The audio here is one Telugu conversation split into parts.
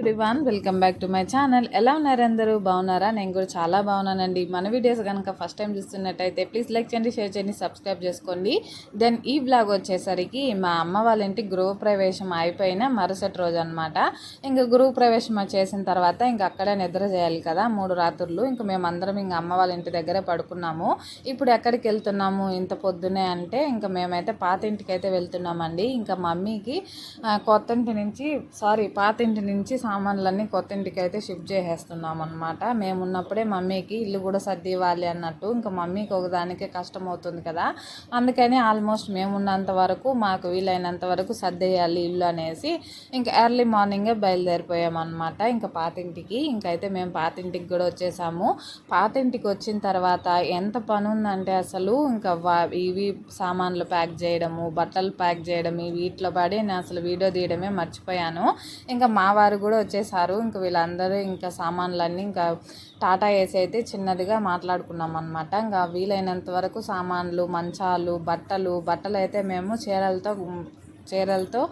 Everyone welcome back to my channel ఎలా ఉన్నారు అందరూ? బాగున్నారా? నేను కూడా చాలా బాగున్నానండి. మన వీడియోస్ కనుక ఫస్ట్ టైం చూస్తున్నట్టయితే ప్లీజ్ లైక్ చేయండి షేర్ చేయండి సబ్స్క్రైబ్ చేసుకోండి. దెన్ ఈ బ్లాగ్ వచ్చేసరికి మా అమ్మ వాళ్ళ ఇంటి గృహ ప్రవేశం అయిపోయిన మరుసటి రోజు అనమాట ఇంకా గృహ ప్రవేశం చేసిన తర్వాత ఇంకా అక్కడే నిద్ర చేయాలి కదా మూడు రాత్రులు. ఇంకా మేమందరం ఇంకా అమ్మ వాళ్ళ ఇంటి దగ్గరే పడుకున్నాము. ఇప్పుడు ఎక్కడికి వెళ్తున్నాము? ఇంత పొద్దునే అంటే ఇంకా మేమైతే పాత ఇంటికి అయితే వెళ్తున్నామండి. ఇంకా మమ్మీకి కొత్త ఇంటి నుంచి సారీ పాత ఇంటి నుంచి సామాన్లన్నీ కొత్త ఇంటికి అయితే షిఫ్ట్ చేసేస్తున్నాం అనమాట మేము ఉన్నప్పుడే మమ్మీకి ఇల్లు కూడా సర్ది ఇవ్వాలి అన్నట్టు. ఇంకా మమ్మీకి ఒకదానికే కష్టం అవుతుంది కదా. అందుకని ఆల్మోస్ట్ మేమున్నంత వరకు మాకు వీలైనంత వరకు సర్దేయాలి ఇల్లు అనేసి ఇంకా ఎర్లీ మార్నింగే బయలుదేరిపోయామన్నమాట ఇంకా పాతింటికి. ఇంకైతే మేము పాతింటికి కూడా వచ్చేసాము. పాతింటికి వచ్చిన తర్వాత ఎంత పని ఉందంటే అసలు ఇంకా వా- ఇవి సామాన్లు ప్యాక్ చేయడము బట్టలు ప్యాక్ చేయడం వీటిలో పడి నేను అసలు వీడియో తీయడమే మర్చిపోయాను. ఇంకా మా వారు కూడా కూడా వచ్చేసారు. ఇంకా వీళ్ళందరూ ఇంకా సామాన్లన్నీ ఇంకా టాటా ఏసీ అయితే చిన్నదిగా మాట్లాడుకున్నాం అనమాట ఇంకా వీలైనంత వరకు సామాన్లు మంచాలు బట్టలు బట్టలు అయితే మేము చీరలతో చీరలతో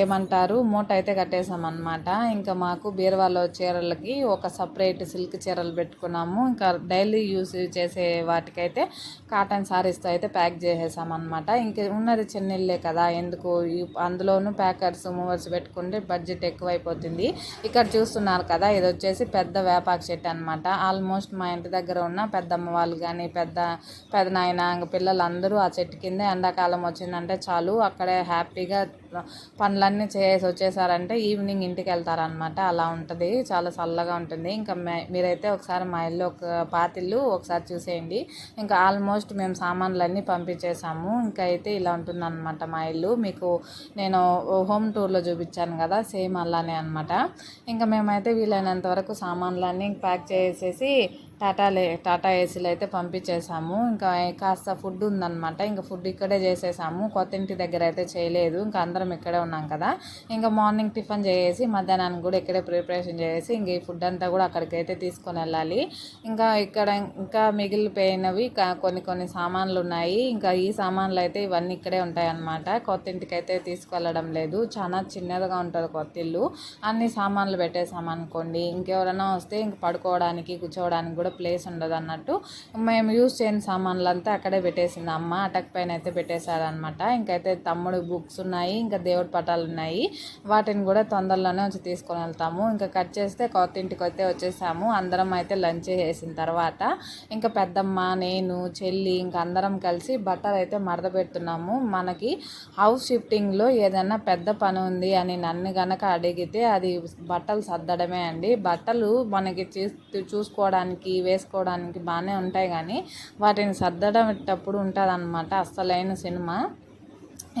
ఏమంటారు మూట అయితే కట్టేసామన్నమాట. ఇంకా మాకు బీరువాలో చీరలకి ఒక సపరేట్ సిల్క్ చీరలు పెట్టుకున్నాము. ఇంకా డైలీ యూస్ చేసే వాటికైతే కాటన్ సారీస్తో అయితే ప్యాక్ చేసేసామన్నమాట. ఇంక ఉన్నది చిన్న ఇల్లే కదా ఎందుకు? అందులోనూ ప్యాకర్స్ మూవర్స్ పెట్టుకుంటే బడ్జెట్ ఎక్కువైపోతుంది. ఇక్కడ చూస్తున్నారు కదా ఇది వచ్చేసి పెద్ద వేపాకు చెట్టు అనమాట ఆల్మోస్ట్ మా ఇంటి దగ్గర ఉన్న పెద్దమ్మ వాళ్ళు కానీ పెద్ద పెద్ద నాయన పిల్లలందరూ ఆ చెట్టు కింద ఎండాకాలం వచ్చిందంటే చాలు. అక్కడే హ్యాపీగా పనులన్నీ చేసి వచ్చేసారంటే ఈవినింగ్ ఇంటికి వెళ్తారనమాట అలా ఉంటుంది. చాలా చల్లగా ఉంటుంది. ఇంకా మే- మీరైతే ఒకసారి మా ఇల్లు ఒక పాతిల్లు ఒకసారి చూసేయండి. ఇంకా ఆల్మోస్ట్ మేము సామాన్లన్నీ పంపించేసాము. ఇంకా అయితే ఇలా ఉంటుందన్నమాట మా ఇల్లు. మీకు నేను హోమ్ టూర్లో చూపించాను కదా సేమ్ అలానే అనమాట ఇంకా మేమైతే వీలైనంత వరకు సామాన్లన్నీ ప్యాక్ చేసేసి టాటాలే టాటా ఏసీలో అయితే పంపించేసాము ఇంకా కాస్త ఫుడ్ ఉందన్నమాట. ఇంకా ఫుడ్ ఇక్కడే చేసేసాము. కొత్త ఇంటి దగ్గర అయితే చేయలేదు. ఇంకా అందరం ఇక్కడే ఉన్నాం కదా. ఇంకా మార్నింగ్ టిఫిన్ చేసి మధ్యాహ్నానికి కూడా ఇక్కడే ప్రిపరేషన్ చేసి ఇంక ఈ ఫుడ్ అంతా కూడా అక్కడికైతే తీసుకొని వెళ్ళాలి. ఇంకా ఇక్కడ ఇంకా మిగిలిపోయినవి కొన్ని కొన్ని సామాన్లు ఉన్నాయి. ఇంకా ఈ సామాన్లు అయితే ఇవన్నీ ఇక్కడే ఉంటాయి అన్నమాట కొత్త ఇంటికి అయితే తీసుకెళ్ళడం లేదు. చాలా చిన్నదిగా ఉంటుంది కొత్త ఇల్లు. అన్ని సామాన్లు పెట్టేసామనుకోండి ఇంకెవరైనా వస్తే ఇంక పడుకోవడానికి కూర్చోవడానికి కూడా ప్లేస్ ఉండదు అన్నట్టు. మేము యూజ్ చేయని సామాన్లు అంతా అక్కడే పెట్టేసింది అమ్మ. అటక్ పైన అయితే పెట్టేశారనమాట ఇంకైతే తమ్ముడు బుక్స్ ఉన్నాయి ఇంకా దేవుడి పటాలు ఉన్నాయి. వాటిని కూడా తొందరలోనే వచ్చి తీసుకొని వెళ్తాము. ఇంకా కట్ చేస్తే కొత్త ఇంటికి అయితే వచ్చేసాము. అందరం అయితే లంచ్ చేసిన తర్వాత ఇంకా పెద్దమ్మ నేను చెల్లి ఇంకా అందరం కలిసి బట్టలు అయితే మడత పెడుతున్నాము. మనకి హౌస్ షిఫ్టింగ్లో ఏదైనా పెద్ద పని ఉంది అని నన్ను గనక అడిగితే అది బట్టలు సర్దడమే అండి. బట్టలు మనకి చూసుకోవడానికి వేసుకోవడానికి బాగానే ఉంటాయి కానీ వాటిని సర్దడేటప్పుడు ఉంటుంది అనమాట అస్సలైన సినిమా.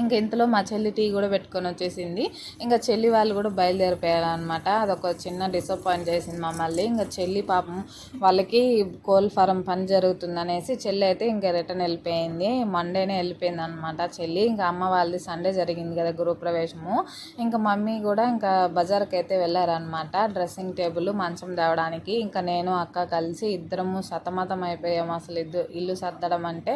ఇంకా ఇంతలో మా చెల్లి టీ కూడా పెట్టుకొని వచ్చేసింది. ఇంకా చెల్లి వాళ్ళు కూడా బయలుదేరిపోయారనమాట అదొక చిన్న డిసప్పాయింట్ చేసింది మమ్మల్ని. ఇంకా చెల్లి పాపం వాళ్ళకి కోల్ ఫారం పని జరుగుతుంది అనేసి చెల్లి అయితే ఇంకా రిటర్న్ వెళ్ళిపోయింది. మండేనే వెళ్ళిపోయింది అనమాట చెల్లి. ఇంకా అమ్మ వాళ్ళది సండే జరిగింది కదా గృహప్రవేశము ఇంకా మమ్మీ కూడా ఇంకా బజార్కి అయితే వెళ్ళారనమాట డ్రెస్సింగ్ టేబుల్ మంచం తేవడానికి. ఇంకా నేను అక్క కలిసి ఇద్దరము సతమతం అయిపోయాము. అసలు ఇద్దరు ఇల్లు సర్దడం అంటే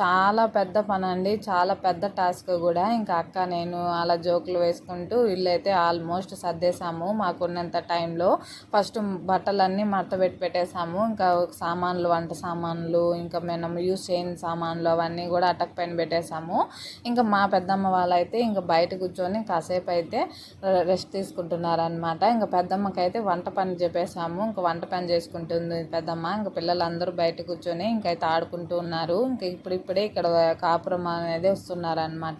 చాలా పెద్ద పని అండి చాలా పెద్ద టాస్క్ కూడా ఇంకా అక్క నేను అలా జోకులు వేసుకుంటూ ఇల్లైతే ఆల్మోస్ట్ సర్దేశాము. మాకున్నంత టైంలో ఫస్ట్ బట్టలన్నీ మడత పెట్టి పెట్టేశాము. ఇంకా సామాన్లు వంట సామాన్లు ఇంకా మనం యూస్ చేయని సామాన్లు అవన్నీ కూడా అటక్ పైన పెట్టేశాము. ఇంకా మా పెద్దమ్మ వాళ్ళైతే ఇంకా బయట కూర్చొని కాసేపు అయితే రెస్ట్ తీసుకుంటున్నారనమాట ఇంకా పెద్దమ్మకైతే వంట పని చెప్పేసాము ఇంకా వంట పని చేసుకుంటుంది పెద్దమ్మ. ఇంకా పిల్లలందరూ బయట కూర్చొని ఇంకైతే ఆడుకుంటూ ఉన్నారు. ఇంకా ఇప్పుడిప్పుడే ఇక్కడ కాపురం అనేది వస్తున్నారనమాట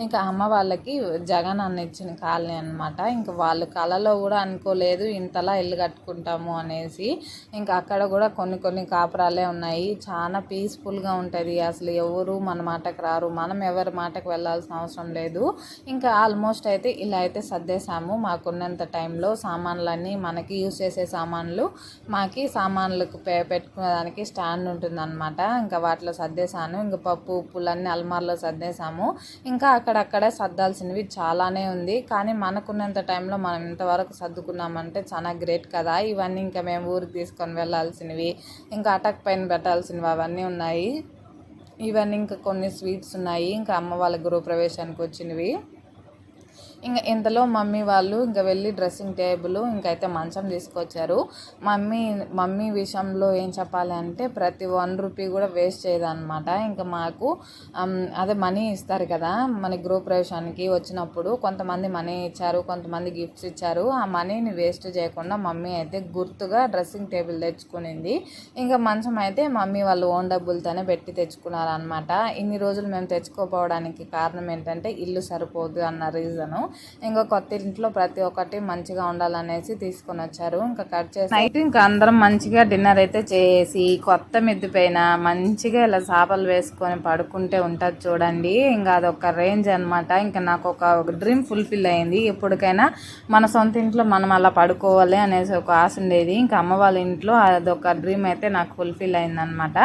ఇంకా అమ్మ వాళ్ళకి జగన్ అన్న ఇచ్చిన కాలనీ అనమాట. ఇంకా వాళ్ళు కళలో కూడా అనుకోలేదు ఇంతలా ఇల్లు కట్టుకుంటాము అనేసి. ఇంకా అక్కడ కూడా కొన్ని కొన్ని కాపురాలే ఉన్నాయి. చాలా పీస్ఫుల్గా ఉంటుంది. అసలు ఎవరు మన మాటకు రారు. మనం ఎవరి మాటకు వెళ్ళాల్సిన అవసరం లేదు. ఇంకా ఆల్మోస్ట్ అయితే ఇలా అయితే సర్దేశాము. మాకున్నంత టైంలో సామాన్లన్నీ మనకి యూజ్ చేసే సామాన్లు మాకి సామాన్లకు పె పెట్టుకునేదానికి స్టాండ్ ఉంటుందన్నమాట. ఇంకా వాటిలో సర్దేశాను. ఇంకా పప్పు ఉప్పులన్నీ అల్మార్లో సర్దేశాము. ఇంకా అక్కడక్కడే సర్దాల్సినవి చాలానే ఉంది. కానీ మనకున్నంత టైంలో మనం ఇంతవరకు సర్దుకున్నామంటే చాలా గ్రేట్ కదా. ఇవన్నీ ఇంకా మేము ఊరికి తీసుకొని వెళ్ళాల్సినవి ఇంకా అటక్ పైన పెట్టాల్సినవి అవన్నీ ఉన్నాయి. ఇవన్నీ ఇంకా కొన్ని స్వీట్స్ ఉన్నాయి. ఇంకా అమ్మ వాళ్ళ గృహప్రవేశానికి వచ్చినవి. ఇంకా ఇంతలో మమ్మీ వాళ్ళు ఇంకా వెళ్ళి డ్రెస్సింగ్ టేబుల్ ఇంకైతే మంచం తీసుకొచ్చారు. మమ్మీ మమ్మీ విషయంలో ఏం చెప్పాలి అంటే ప్రతి వన్ రూపీ కూడా వేస్ట్ చేయదన్నమాట. ఇంకా మాకు అదే మనీ ఇస్తారు కదా మన గృహప్రవేశానికి వచ్చినప్పుడు కొంతమంది మనీ ఇచ్చారు కొంతమంది గిఫ్ట్స్ ఇచ్చారు. ఆ మనీని వేస్ట్ చేయకుండా మమ్మీ అయితే గుర్తుగా డ్రెస్సింగ్ టేబుల్ తెచ్చుకునింది. ఇంకా మంచం అయితే మమ్మీ వాళ్ళు ఓన్ డబ్బులతోనే పెట్టి తెచ్చుకున్నారనమాట ఇన్ని రోజులు మేము తెచ్చుకోపోవడానికి కారణం ఏంటంటే ఇల్లు సరిపోదు అన్న రీజను. ఇంకా కొత్త ఇంట్లో ప్రతి ఒక్కటి మంచిగా ఉండాలనేసి తీసుకొని వచ్చారు. ఇంకా కట్ చేసి నైట్ ఇంకా అందరం మంచిగా డిన్నర్ అయితే చేసి కొత్త మిద్ది పైన మంచిగా ఇలా చేపలు వేసుకొని పడుకుంటే ఉంటుంది చూడండి. ఇంకా అదొక రేంజ్ అన్నమాట. ఇంకా నాకు ఒక డ్రీమ్ ఫుల్ఫిల్ అయింది. ఎప్పటికైనా మన సొంత ఇంట్లో మనం అలా పడుకోవాలి అనేసి ఒక ఆశ ఉండేది. ఇంకా అమ్మ వాళ్ళ ఇంట్లో అదొక డ్రీమ్ అయితే నాకు ఫుల్ఫిల్ అయిందనమాట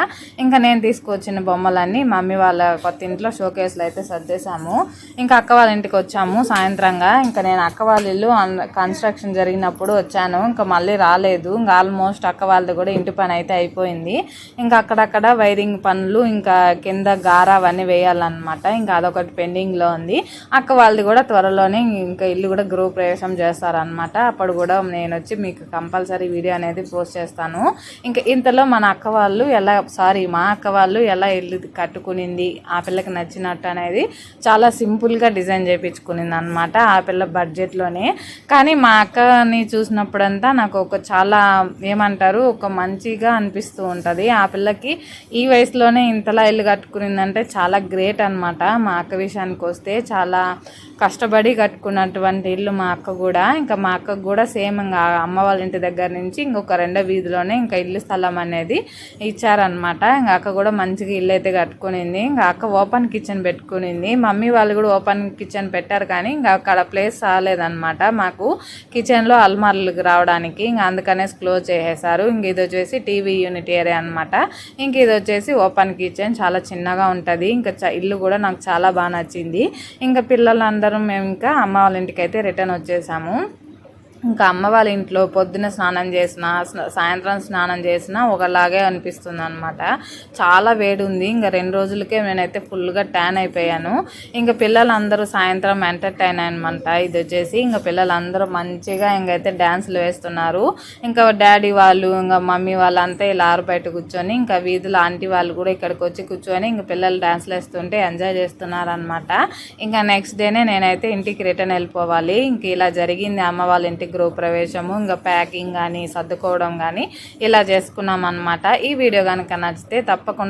ఇంకా నేను తీసుకొచ్చిన బొమ్మలన్నీ మమ్మీ వాళ్ళ కొత్త ఇంట్లో షోకేస్లో అయితే సర్దేశాము. ఇంకా అక్క వాళ్ళ ఇంటికి వచ్చాము. సాయంత్రం సాయంత్రంగా ఇంకా నేను అక్క వాళ్ళ ఇల్లు కన్స్ట్రక్షన్ జరిగినప్పుడు వచ్చాను. ఇంకా మళ్ళీ రాలేదు. ఇంకా ఆల్మోస్ట్ అక్క వాళ్ళది కూడా ఇంటి పని అయితే అయిపోయింది. ఇంకా అక్కడక్కడ వైరింగ్ పనులు ఇంకా కింద గార అవన్నీ వేయాలన్నమాట. ఇంకా అదొకటి పెండింగ్లో ఉంది. అక్క వాళ్ళది కూడా త్వరలోనే ఇంకా ఇల్లు కూడా గృహ ప్రవేశం చేస్తారనమాట అప్పుడు కూడా నేను వచ్చి మీకు కంపల్సరీ వీడియో అనేది పోస్ట్ చేస్తాను. ఇంకా ఇంతలో మన అక్క వాళ్ళు ఎలా సారీ మా అక్క వాళ్ళు ఎలా ఇల్లు కట్టుకునింది ఆ పిల్లకి నచ్చినట్టు అనేది చాలా సింపుల్గా డిజైన్ చేయించుకునింది అనమాట ఆ పిల్ల బడ్జెట్లోనే. కానీ మా అక్కని చూసినప్పుడంతా నాకు ఒక చాలా ఏమంటారు ఒక మంచిగా అనిపిస్తూ ఉంటుంది. ఆ పిల్లకి ఈ వయసులోనే ఇంతలా ఇల్లు కట్టుకునిందంటే చాలా గ్రేట్ అన్నమాట. మా అక్క విషయానికి వస్తే చాలా కష్టపడి కట్టుకున్నటువంటి ఇల్లు మా అక్క కూడా. ఇంకా మా అక్కకు కూడా సేమ్ ఇంకా అమ్మ వాళ్ళ ఇంటి దగ్గర నుంచి ఇంకొక రెండో వీధిలోనే ఇంకా ఇల్లు స్థలం అనేది ఇచ్చారనమాట ఇంకా అక్క కూడా మంచిగా ఇల్లు అయితే కట్టుకునింది. ఇంకా అక్క ఓపెన్ కిచెన్ పెట్టుకునింది. మమ్మీ వాళ్ళు కూడా ఓపెన్ కిచెన్ పెట్టారు కానీ ఇంకా అక్కడ ప్లేస్ రాలేదనమాట మాకు కిచెన్లో అల్మార్లకు రావడానికి ఇంకా అందుకనేసి క్లోజ్ చేసేసారు. ఇంక ఇది వచ్చేసి టీవీ యూనిట్ ఏరియా అనమాట ఇంక ఇది వచ్చేసి ఓపెన్ కిచెన్ చాలా చిన్నగా ఉంటుంది. ఇంకా చ- ఇల్లు కూడా నాకు చాలా బాగా నచ్చింది. ఇంకా పిల్లలందరం మేము ఇంకా అమ్మ వాళ్ళ ఇంటికి అయితే రిటర్న్ వచ్చేసాము. ఇంకా అమ్మ వాళ్ళ ఇంట్లో పొద్దున స్నానం చేసిన సాయంత్రం స్నానం చేసిన ఒకలాగే అనిపిస్తుంది అనమాట చాలా వేడి ఉంది ఇంకా రెండు రోజులకే నేనైతే ఫుల్గా ట్యాన్ అయిపోయాను. ఇంకా పిల్లలందరూ సాయంత్రం ఎంటర్టైన్ అనమాట ఇది వచ్చేసి ఇంకా పిల్లలందరూ మంచిగా ఇంకైతే డ్యాన్సులు వేస్తున్నారు. ఇంకా డాడీ వాళ్ళు ఇంకా మమ్మీ వాళ్ళంతా ఇలా ఆరు బయట కూర్చొని ఇంకా వీధుల ఆంటీ వాళ్ళు కూడా ఇక్కడికి వచ్చి కూర్చొని ఇంకా పిల్లలు డ్యాన్స్లు వేస్తుంటే ఎంజాయ్ చేస్తున్నారు అనమాట ఇంకా నెక్స్ట్ డేనే నేనైతే ఇంటికి రిటర్న్ వెళ్ళిపోవాలి. ఇంక ఇలా జరిగింది. అమ్మ వాళ్ళ ఇంటికి గృహప్రవేశము ఇంకా ప్యాకింగ్ కానీ సర్దుకోవడం కానీ ఇలా చేసుకున్నాం అనమాట ఈ వీడియో కనుక నచ్చితే తప్పకుండా